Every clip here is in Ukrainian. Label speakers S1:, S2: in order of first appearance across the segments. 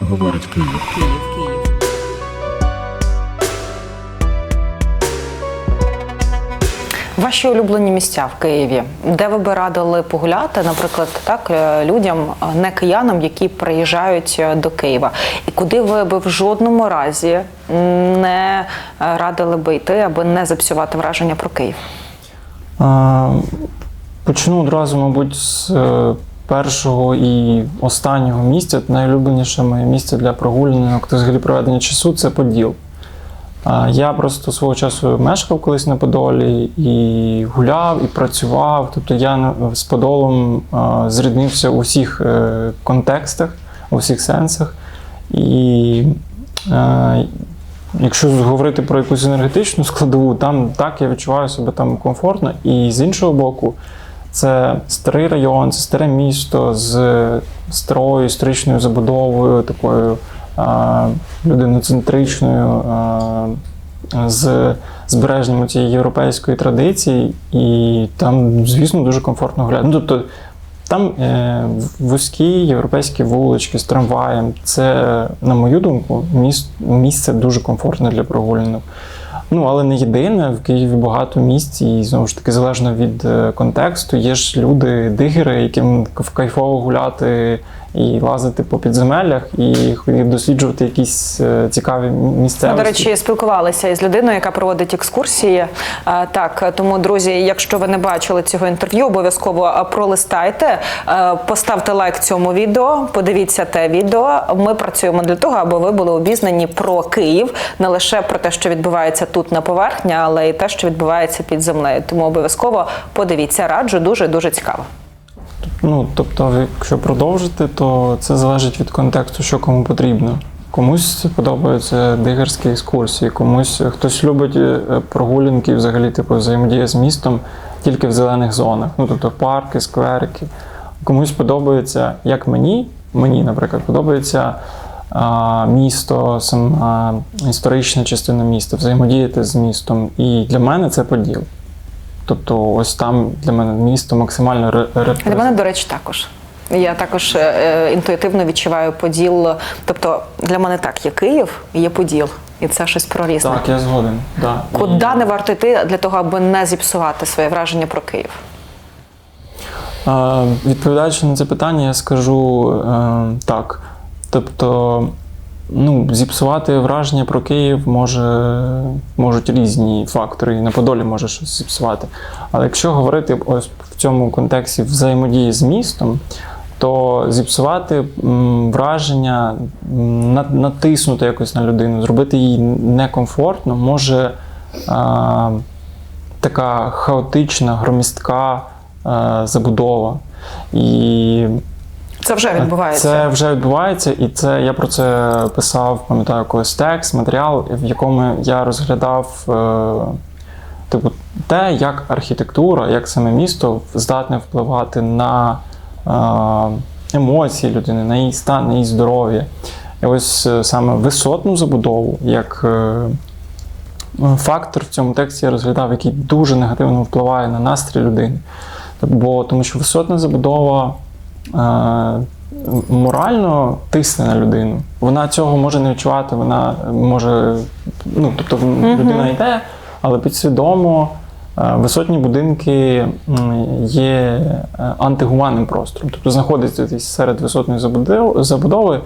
S1: говорить Київ.
S2: Київ, Київ.
S3: Ваші улюблені місця в Києві, де ви би радили погуляти, наприклад, так е, людям, е, не киянам, які приїжджають е, до Києва, і куди ви би в жодному разі не радили би йти, аби не зіпсувати враження про Київ?
S4: А, Почну одразу, мабуть, з першого і останнього місця. Найулюбленіше моє місце для прогулянок та взагалі проведення часу це Поділ. Я просто свого часу мешкав колись на Подолі і гуляв, і працював. Тобто я з Подолом зріднився у всіх е, контекстах, у всіх сенсах. І е, Якщо говорити про якусь енергетичну складову, там так я відчуваю себе там комфортно. І з іншого боку, це старий район, це старе місто з старою історичною забудовою, такою а, людиноцентричною, а, з збереженням цієї європейської традиції, і там, звісно, дуже комфортно гуляти. Ну, тобто, там е, вузькі європейські вулички з трамваєм. Це, на мою думку, міс- місце дуже комфортне для прогулянок. Ну, але не єдине, в Києві багато місць, і знову ж таки, залежно від е, контексту, є ж люди, дигери, яким кайфово гуляти і лазити по підземеллях, і досліджувати якісь е, цікаві
S3: Ми, до речі, спілкувалися із людиною, яка проводить екскурсії. Е, Так, тому, друзі, якщо ви не бачили цього інтерв'ю, обов'язково е, пролистайте, поставте лайк цьому відео, подивіться те відео. Ми працюємо для того, аби ви були обізнані про Київ, не лише про те, що відбувається тут на поверхні, але й те, що відбувається під землею. Тому обов'язково подивіться, раджу, дуже дуже цікаво.
S4: Ну, тобто, якщо продовжити, то це залежить від контексту, що кому потрібно. Комусь подобаються дигерські екскурсії, комусь хтось любить е, прогулянки, взагалі, типу, взаємодія з містом тільки в зелених зонах. Ну, тобто парки, скверики. Комусь подобається, як мені, мені, наприклад, подобається а, місто, сама історична частина міста, взаємодіяти з містом. І для мене це поділ. Тобто, ось там для мене місто максимально ре-
S3: Для мене, до речі, також. Я також е, е, інтуїтивно відчуваю поділ. Тобто для мене так, є Київ, є поділ, і це щось про різне.
S4: Так, я згоден. Да.
S3: Куди
S4: І,
S3: не варто йти для того, аби не зіпсувати своє враження про Київ?
S4: е, Відповідаючи на це питання, я скажу е, так. Тобто, ну, зіпсувати враження про Київ може, можуть різні фактори, і на Подолі може щось зіпсувати. Але якщо говорити ось в цьому контексті взаємодії з містом, то зіпсувати враження, натиснути якось на людину, зробити їй некомфортно, може а, така хаотична, громістка е, забудова. І
S3: Це вже відбувається.
S4: це вже відбувається, і це я про це писав, пам'ятаю, колись текст, матеріал, в якому я розглядав е, типу, те, як архітектура, як саме місто здатне впливати на е, емоції людини, на її стан, на її здоров'я. І ось е, саме висотну забудову, як е, фактор в цьому тексті я розглядав, який дуже негативно впливає на настрій людини. Бо тому що висотна забудова е, морально тисне на людину. Вона цього може не відчувати, вона може, ну тобто людина йде, але підсвідомо висотні будинки є е, антигуманним простором. Тобто знаходиться десь серед висотної забудови.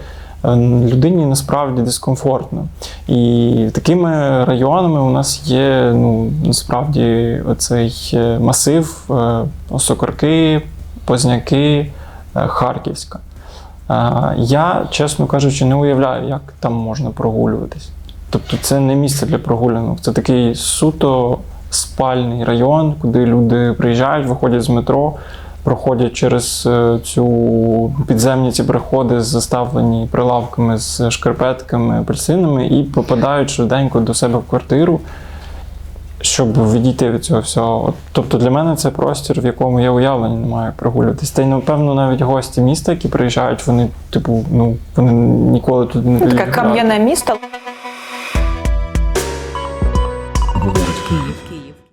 S4: е, Людині насправді дискомфортно. І такими районами у нас є ну, насправді оцей е, масив Осокорки, Позняки, Харківська. Е, Я, чесно кажучи, не уявляю, як там можна прогулюватись. Тобто це не місце для прогулянок, це такий суто спальний район, куди люди приїжджають, виходять з метро, проходять через е, цю підземні ці переходи, заставлені прилавками з шкарпетками, апельсинами, і попадають швиденько до себе в квартиру, щоб відійти від цього всього. От, Тобто для мене це простір, в якому я уявлення не маю прогулюватись. Та й напевно навіть гості міста, які приїжджають, вони, типу, ну вони ніколи тут не
S3: така Таке кам'яне місто.